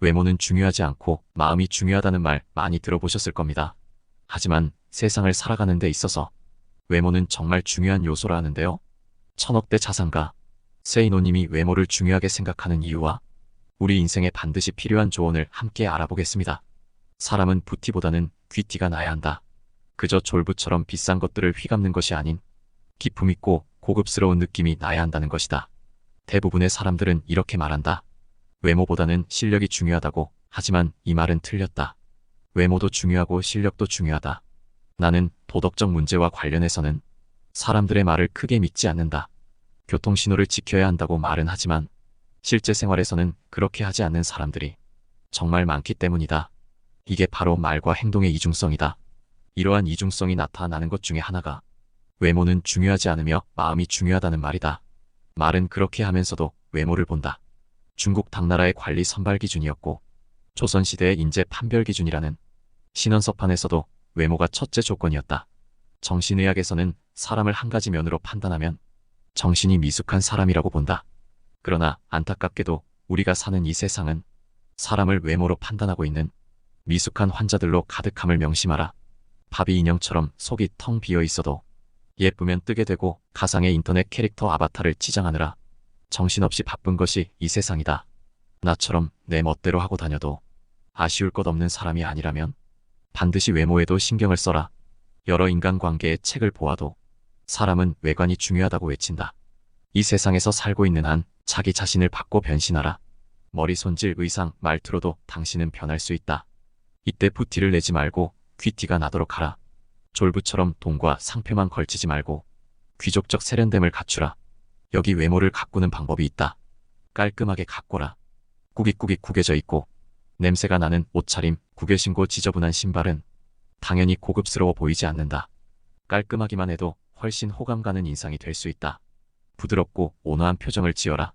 외모는 중요하지 않고 마음이 중요하다는 말 많이 들어보셨을 겁니다. 하지만 세상을 살아가는 데 있어서 외모는 정말 중요한 요소라 하는데요. 천억대 자산가 세이노님이 외모를 중요하게 생각하는 이유와 우리 인생에 반드시 필요한 조언을 함께 알아보겠습니다. 사람은 부티보다는 귀티가 나야 한다. 그저 졸부처럼 비싼 것들을 휘감는 것이 아닌 기품 있고 고급스러운 느낌이 나야 한다는 것이다. 대부분의 사람들은 이렇게 말한다. 외모보다는 실력이 중요하다고 하지만 이 말은 틀렸다. 외모도 중요하고 실력도 중요하다. 나는 도덕적 문제와 관련해서는 사람들의 말을 크게 믿지 않는다. 교통신호를 지켜야 한다고 말은 하지만 실제 생활에서는 그렇게 하지 않는 사람들이 정말 많기 때문이다. 이게 바로 말과 행동의 이중성이다. 이러한 이중성이 나타나는 것 중에 하나가 외모는 중요하지 않으며 마음이 중요하다는 말이다. 말은 그렇게 하면서도 외모를 본다. 중국 당나라의 관리 선발 기준이었고 조선시대의 인재 판별 기준이라는 신원서판에서도 외모가 첫째 조건이었다. 정신의학에서는 사람을 한 가지 면으로 판단하면 정신이 미숙한 사람이라고 본다. 그러나 안타깝게도 우리가 사는 이 세상은 사람을 외모로 판단하고 있는 미숙한 환자들로 가득함을 명심하라. 바비 인형처럼 속이 텅 비어 있어도 예쁘면 뜨게 되고 가상의 인터넷 캐릭터 아바타를 치장하느라 정신없이 바쁜 것이 이 세상이다. 나처럼 내 멋대로 하고 다녀도 아쉬울 것 없는 사람이 아니라면 반드시 외모에도 신경을 써라. 여러 인간관계의 책을 보아도 사람은 외관이 중요하다고 외친다. 이 세상에서 살고 있는 한 자기 자신을 바꿔 변신하라. 머리 손질, 의상, 말투로도 당신은 변할 수 있다. 이때 부티를 내지 말고 귀티가 나도록 하라. 졸부처럼 돈과 상표만 걸치지 말고 귀족적 세련됨을 갖추라. 여기 외모를 가꾸는 방법이 있다. 깔끔하게 가꿔라. 꾸깃꾸깃 구겨져 있고 냄새가 나는 옷차림, 구겨신고 지저분한 신발은 당연히 고급스러워 보이지 않는다. 깔끔하기만 해도 훨씬 호감 가는 인상이 될 수 있다. 부드럽고 온화한 표정을 지어라.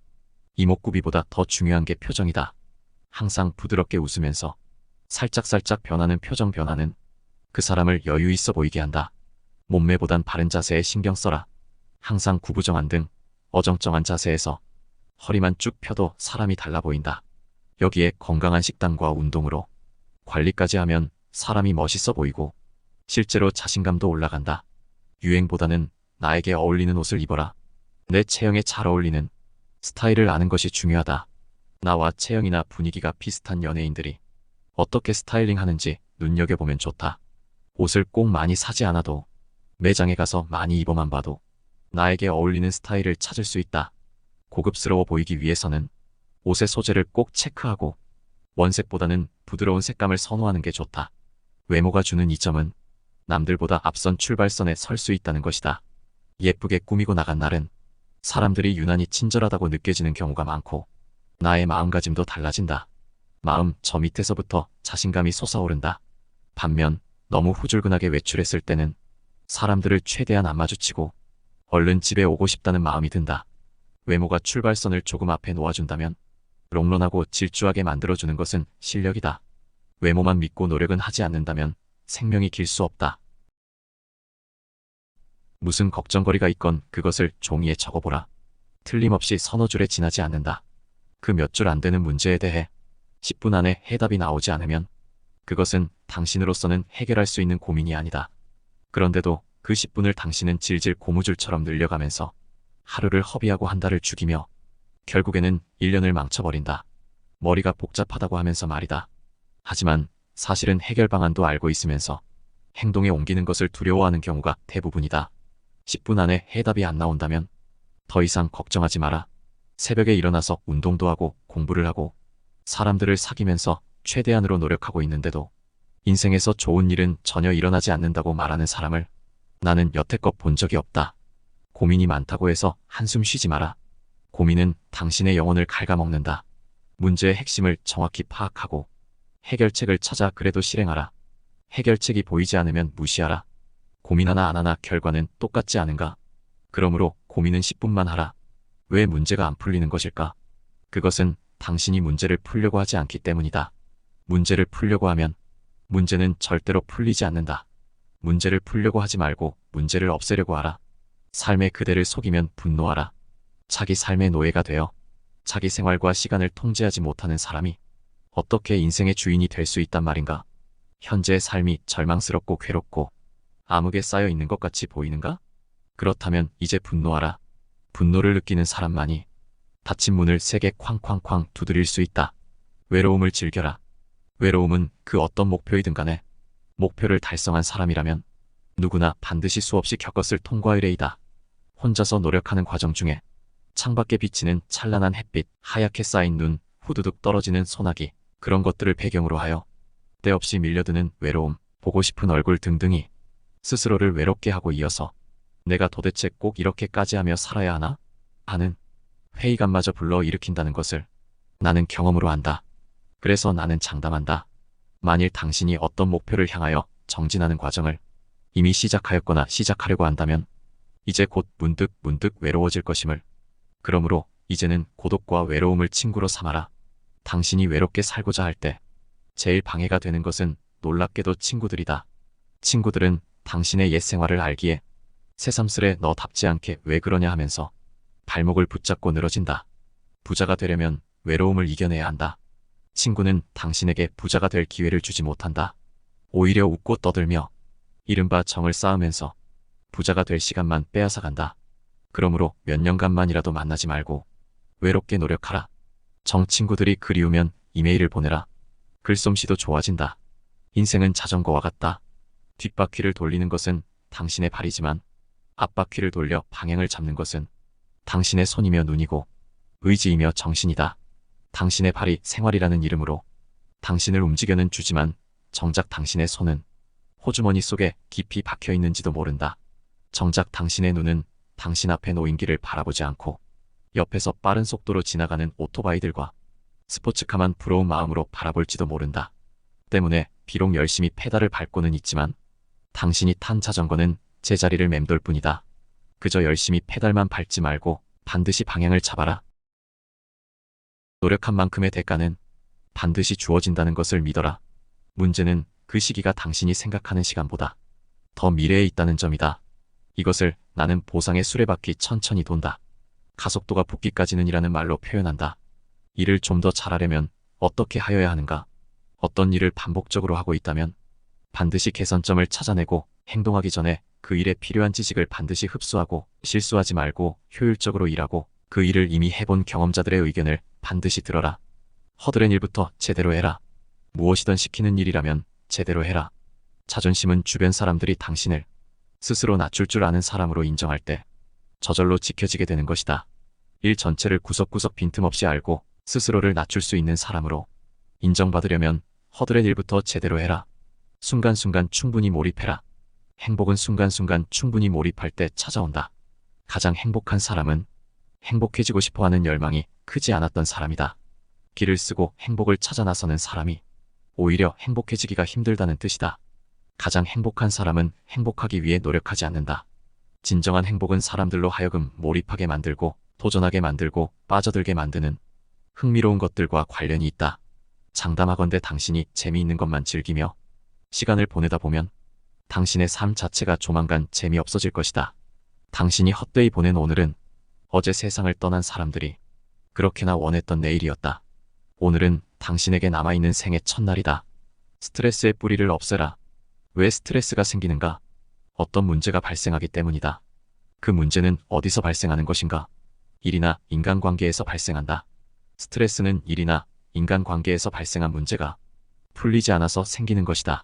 이목구비보다 더 중요한 게 표정이다. 항상 부드럽게 웃으면서 살짝살짝 변하는 표정 변화는 그 사람을 여유 있어 보이게 한다. 몸매보단 바른 자세에 신경 써라. 항상 구부정한 등 어정쩡한 자세에서 허리만 쭉 펴도 사람이 달라 보인다. 여기에 건강한 식단과 운동으로 관리까지 하면 사람이 멋있어 보이고 실제로 자신감도 올라간다. 유행보다는 나에게 어울리는 옷을 입어라. 내 체형에 잘 어울리는 스타일을 아는 것이 중요하다. 나와 체형이나 분위기가 비슷한 연예인들이 어떻게 스타일링 하는지 눈여겨보면 좋다. 옷을 꼭 많이 사지 않아도 매장에 가서 많이 입어만 봐도 나에게 어울리는 스타일을 찾을 수 있다. 고급스러워 보이기 위해서는 옷의 소재를 꼭 체크하고 원색보다는 부드러운 색감을 선호하는 게 좋다. 외모가 주는 이점은 남들보다 앞선 출발선에 설 수 있다는 것이다. 예쁘게 꾸미고 나간 날은 사람들이 유난히 친절하다고 느껴지는 경우가 많고 나의 마음가짐도 달라진다. 마음 저 밑에서부터 자신감이 솟아오른다. 반면 너무 후줄근하게 외출했을 때는 사람들을 최대한 안 마주치고 얼른 집에 오고 싶다는 마음이 든다. 외모가 출발선을 조금 앞에 놓아준다면 롱런하고 질주하게 만들어주는 것은 실력이다. 외모만 믿고 노력은 하지 않는다면 생명이 길 수 없다. 무슨 걱정거리가 있건 그것을 종이에 적어보라. 틀림없이 서너 줄에 지나지 않는다. 그 몇 줄 안 되는 문제에 대해 10분 안에 해답이 나오지 않으면 그것은 당신으로서는 해결할 수 있는 고민이 아니다. 그런데도 그 10분을 당신은 질질 고무줄처럼 늘려가면서 하루를 허비하고 한 달을 죽이며 결국에는 1년을 망쳐버린다. 머리가 복잡하다고 하면서 말이다. 하지만 사실은 해결 방안도 알고 있으면서 행동에 옮기는 것을 두려워하는 경우가 대부분이다. 10분 안에 해답이 안 나온다면 더 이상 걱정하지 마라. 새벽에 일어나서 운동도 하고 공부를 하고 사람들을 사귀면서 최대한으로 노력하고 있는데도 인생에서 좋은 일은 전혀 일어나지 않는다고 말하는 사람을 나는 여태껏 본 적이 없다. 고민이 많다고 해서 한숨 쉬지 마라. 고민은 당신의 영혼을 갉아먹는다. 문제의 핵심을 정확히 파악하고 해결책을 찾아 그래도 실행하라. 해결책이 보이지 않으면 무시하라. 고민 하나 안 하나 결과는 똑같지 않은가? 그러므로 고민은 10분만 하라. 왜 문제가 안 풀리는 것일까? 그것은 당신이 문제를 풀려고 하지 않기 때문이다. 문제를 풀려고 하면 문제는 절대로 풀리지 않는다. 문제를 풀려고 하지 말고 문제를 없애려고 하라. 삶의 그대를 속이면 분노하라. 자기 삶의 노예가 되어 자기 생활과 시간을 통제하지 못하는 사람이 어떻게 인생의 주인이 될 수 있단 말인가? 현재의 삶이 절망스럽고 괴롭고 암흑에 쌓여 있는 것 같이 보이는가? 그렇다면 이제 분노하라. 분노를 느끼는 사람만이 닫힌 문을 세게 쾅쾅쾅 두드릴 수 있다. 외로움을 즐겨라. 외로움은 그 어떤 목표이든 간에 목표를 달성한 사람이라면 누구나 반드시 수없이 겪었을 통과의례이다. 혼자서 노력하는 과정 중에 창밖에 비치는 찬란한 햇빛, 하얗게 쌓인 눈, 후두둑 떨어지는 소나기, 그런 것들을 배경으로 하여 때없이 밀려드는 외로움, 보고 싶은 얼굴 등등이 스스로를 외롭게 하고 이어서 내가 도대체 꼭 이렇게까지 하며 살아야 하나? 하는 회의감마저 불러 일으킨다는 것을 나는 경험으로 안다. 그래서 나는 장담한다. 만일 당신이 어떤 목표를 향하여 정진하는 과정을 이미 시작하였거나 시작하려고 한다면 이제 곧 문득 문득 외로워질 것임을. 그러므로 이제는 고독과 외로움을 친구로 삼아라. 당신이 외롭게 살고자 할 때 제일 방해가 되는 것은 놀랍게도 친구들이다. 친구들은 당신의 옛 생활을 알기에 새삼스레 너답지 않게 왜 그러냐 하면서 발목을 붙잡고 늘어진다. 부자가 되려면 외로움을 이겨내야 한다. 친구는 당신에게 부자가 될 기회를 주지 못한다. 오히려 웃고 떠들며 이른바 정을 쌓으면서 부자가 될 시간만 빼앗아 간다. 그러므로 몇 년간만이라도 만나지 말고 외롭게 노력하라. 정 친구들이 그리우면 이메일을 보내라. 글솜씨도 좋아진다. 인생은 자전거와 같다. 뒷바퀴를 돌리는 것은 당신의 발이지만 앞바퀴를 돌려 방향을 잡는 것은 당신의 손이며 눈이고 의지이며 정신이다. 당신의 발이 생활이라는 이름으로 당신을 움직여는 주지만 정작 당신의 손은 호주머니 속에 깊이 박혀 있는지도 모른다. 정작 당신의 눈은 당신 앞에 놓인 길을 바라보지 않고 옆에서 빠른 속도로 지나가는 오토바이들과 스포츠카만 부러운 마음으로 바라볼지도 모른다. 때문에 비록 열심히 페달을 밟고는 있지만 당신이 탄 자전거는 제자리를 맴돌 뿐이다. 그저 열심히 페달만 밟지 말고 반드시 방향을 잡아라. 노력한 만큼의 대가는 반드시 주어진다는 것을 믿어라. 문제는 그 시기가 당신이 생각하는 시간보다 더 미래에 있다는 점이다. 이것을 나는 보상의 수레바퀴 천천히 돈다. 가속도가 붙기까지는 이라는 말로 표현한다. 일을 좀 더 잘하려면 어떻게 하여야 하는가? 어떤 일을 반복적으로 하고 있다면 반드시 개선점을 찾아내고 행동하기 전에 그 일에 필요한 지식을 반드시 흡수하고 실수하지 말고 효율적으로 일하고 그 일을 이미 해본 경험자들의 의견을 반드시 들어라. 허드렛 일부터 제대로 해라. 무엇이든 시키는 일이라면 제대로 해라. 자존심은 주변 사람들이 당신을 스스로 낮출 줄 아는 사람으로 인정할 때 저절로 지켜지게 되는 것이다. 일 전체를 구석구석 빈틈없이 알고 스스로를 낮출 수 있는 사람으로 인정받으려면 허드렛 일부터 제대로 해라. 순간순간 충분히 몰입해라. 행복은 순간순간 충분히 몰입할 때 찾아온다. 가장 행복한 사람은 행복해지고 싶어 하는 열망이 크지 않았던 사람이다. 길을 쓰고 행복을 찾아 나서는 사람이 오히려 행복해지기가 힘들다는 뜻이다. 가장 행복한 사람은 행복하기 위해 노력하지 않는다. 진정한 행복은 사람들로 하여금 몰입하게 만들고 도전하게 만들고 빠져들게 만드는 흥미로운 것들과 관련이 있다. 장담하건대 당신이 재미있는 것만 즐기며 시간을 보내다 보면 당신의 삶 자체가 조만간 재미없어질 것이다. 당신이 헛되이 보낸 오늘은 어제 세상을 떠난 사람들이 그렇게나 원했던 내일이었다. 오늘은 당신에게 남아있는 생의 첫날이다. 스트레스의 뿌리를 없애라. 왜 스트레스가 생기는가? 어떤 문제가 발생하기 때문이다. 그 문제는 어디서 발생하는 것인가? 일이나 인간관계에서 발생한다. 스트레스는 일이나 인간관계에서 발생한 문제가 풀리지 않아서 생기는 것이다.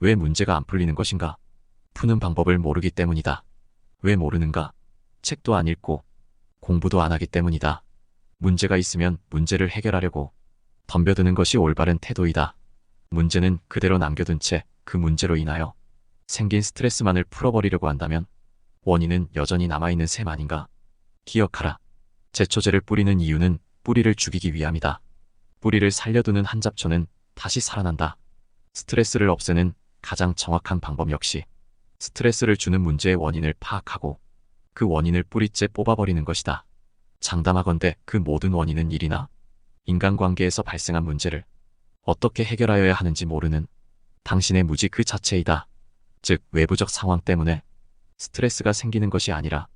왜 문제가 안 풀리는 것인가? 푸는 방법을 모르기 때문이다. 왜 모르는가? 책도 안 읽고 공부도 안 하기 때문이다. 문제가 있으면 문제를 해결하려고 덤벼드는 것이 올바른 태도이다. 문제는 그대로 남겨둔 채 그 문제로 인하여 생긴 스트레스만을 풀어버리려고 한다면 원인은 여전히 남아있는 셈 아닌가? 기억하라. 제초제를 뿌리는 이유는 뿌리를 죽이기 위함이다. 뿌리를 살려두는 한 잡초는 다시 살아난다. 스트레스를 없애는 가장 정확한 방법 역시 스트레스를 주는 문제의 원인을 파악하고 그 원인을 뿌리째 뽑아버리는 것이다. 장담하건대 그 모든 원인은 일이나 인간관계에서 발생한 문제를 어떻게 해결하여야 하는지 모르는 당신의 무지 그 자체이다. 즉 외부적 상황 때문에 스트레스가 생기는 것이 아니라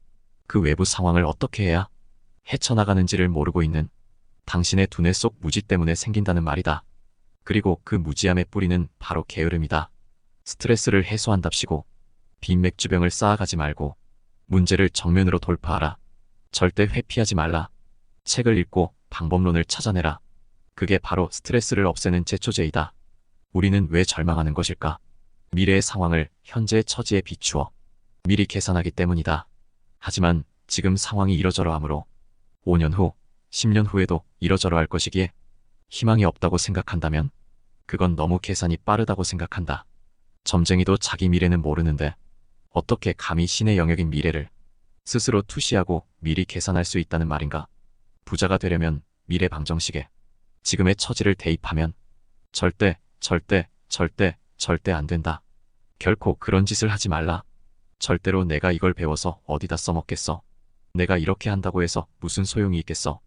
그 외부 상황을 어떻게 해야 헤쳐나가는지를 모르고 있는 당신의 두뇌 속 무지 때문에 생긴다는 말이다. 그리고 그 무지함의 뿌리는 바로 게으름이다. 스트레스를 해소한답시고 빈 맥주병을 쌓아가지 말고 문제를 정면으로 돌파하라. 절대 회피하지 말라. 책을 읽고 방법론을 찾아내라. 그게 바로 스트레스를 없애는 제초제이다. 우리는 왜 절망하는 것일까? 미래의 상황을 현재의 처지에 비추어 미리 계산하기 때문이다. 하지만 지금 상황이 이러저러 하므로 5년 후, 10년 후에도 이러저러 할 것이기에 희망이 없다고 생각한다면 그건 너무 계산이 빠르다고 생각한다. 점쟁이도 자기 미래는 모르는데 어떻게 감히 신의 영역인 미래를 스스로 투시하고 미리 계산할 수 있다는 말인가? 부자가 되려면 미래 방정식에 지금의 처지를 대입하면 절대, 절대, 절대, 절대 안 된다. 결코 그런 짓을 하지 말라. 절대로 내가 이걸 배워서 어디다 써먹겠어. 내가 이렇게 한다고 해서 무슨 소용이 있겠어.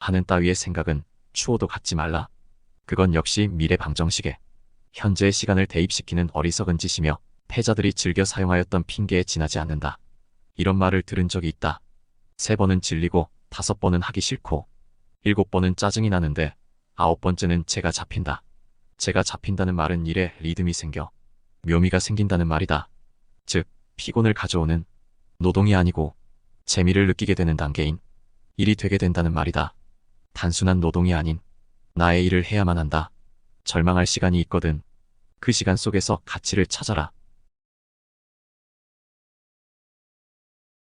하는 따위의 생각은 추호도 갖지 말라. 그건 역시 미래 방정식에 현재의 시간을 대입시키는 어리석은 짓이며 패자들이 즐겨 사용하였던 핑계에 지나지 않는다. 이런 말을 들은 적이 있다. 세 번은 질리고 다섯 번은 하기 싫고 일곱 번은 짜증이 나는데 아홉 번째는 제가 잡힌다. 제가 잡힌다는 말은 일에 리듬이 생겨 묘미가 생긴다는 말이다. 즉 피곤을 가져오는 노동이 아니고 재미를 느끼게 되는 단계인 일이 되게 된다는 말이다. 단순한 노동이 아닌 나의 일을 해야만 한다. 절망할 시간이 있거든. 그 시간 속에서 가치를 찾아라.